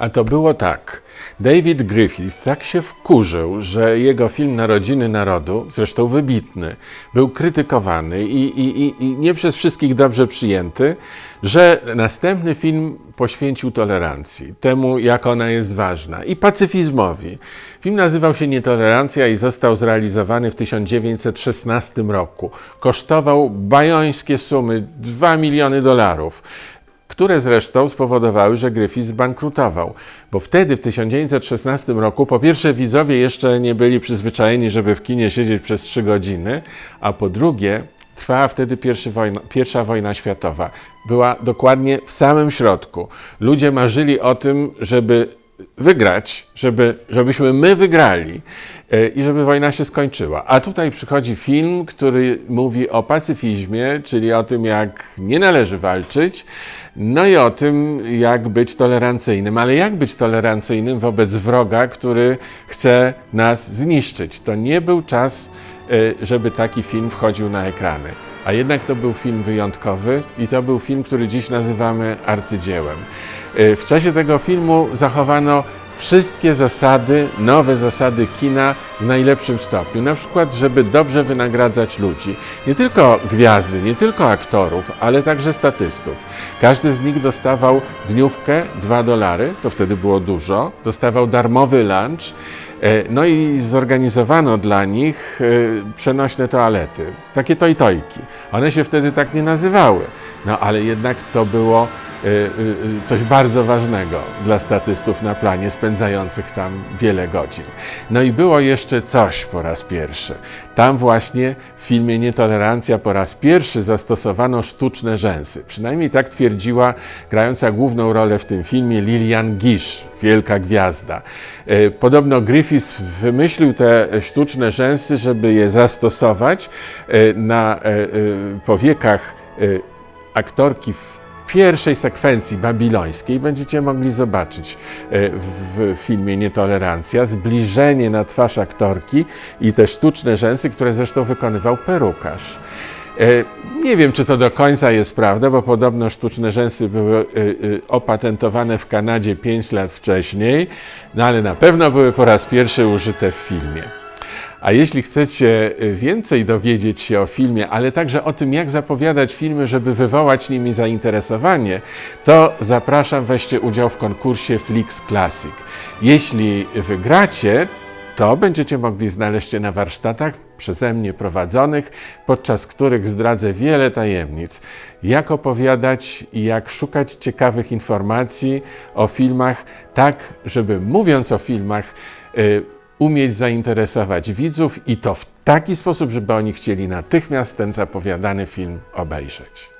A to było tak. David Griffith tak się wkurzył, że jego film Narodziny Narodu, zresztą wybitny, był krytykowany i, i, i, i nie przez wszystkich dobrze przyjęty, że następny film poświęcił tolerancji, temu jak ona jest ważna i pacyfizmowi. Film nazywał się Nietolerancja i został zrealizowany w 1916 roku. Kosztował bajońskie sumy 2 miliony dolarów które zresztą spowodowały, że Griffith zbankrutował. Bo wtedy, w 1916 roku, po pierwsze, widzowie jeszcze nie byli przyzwyczajeni, żeby w kinie siedzieć przez trzy godziny, a po drugie, trwała wtedy wojna, pierwsza wojna światowa. Była dokładnie w samym środku. Ludzie marzyli o tym, żeby wygrać, żeby, żebyśmy my wygrali e, i żeby wojna się skończyła. A tutaj przychodzi film, który mówi o pacyfizmie, czyli o tym, jak nie należy walczyć, no i o tym, jak być tolerancyjnym. Ale jak być tolerancyjnym wobec wroga, który chce nas zniszczyć? To nie był czas, e, żeby taki film wchodził na ekrany. A jednak to był film wyjątkowy i to był film, który dziś nazywamy arcydziełem. E, W czasie tego filmu zachowano wszystkie zasady, nowe zasady kina w najlepszym stopniu. Na przykład, żeby dobrze wynagradzać ludzi. Nie tylko gwiazdy, nie tylko aktorów, ale także statystów. Każdy z nich dostawał dniówkę 2 dolary, to wtedy było dużo. Dostawał darmowy lunch. E, No i zorganizowano dla nich e, przenośne toalety, takie tojtojki. One się wtedy tak nie nazywały, no ale jednak to było coś bardzo ważnego dla statystów na planie, spędzających tam wiele godzin. No i było jeszcze coś po raz pierwszy. Tam właśnie w filmie Nietolerancja po raz pierwszy zastosowano sztuczne rzęsy. Przynajmniej tak twierdziła grająca główną rolę w tym filmie Lilian Gish, wielka gwiazda. Podobno Griffith wymyślił te sztuczne rzęsy, żeby je zastosować na powiekach aktorki w pierwszej sekwencji babilońskiej. Będziecie mogli zobaczyć e, w filmie Nietolerancja zbliżenie na twarz aktorki i te sztuczne rzęsy, które zresztą wykonywał perukarz. E, Nie wiem, czy to do końca jest prawda, bo podobno sztuczne rzęsy były e, opatentowane w Kanadzie 5 lat wcześniej, no ale na pewno były po raz pierwszy użyte w filmie. A jeśli chcecie y, więcej dowiedzieć się o filmie, ale także o tym, jak zapowiadać filmy, żeby wywołać nimi zainteresowanie, to zapraszam, weźcie udział w konkursie Flix Classic. Jeśli wygracie, to będziecie mogli znaleźć się na warsztatach przeze mnie prowadzonych, podczas których zdradzę wiele tajemnic. Jak opowiadać i jak szukać ciekawych informacji o filmach, tak żeby mówiąc o filmach, y, umieć zainteresować widzów i to w taki sposób, żeby oni chcieli natychmiast ten zapowiadany film obejrzeć.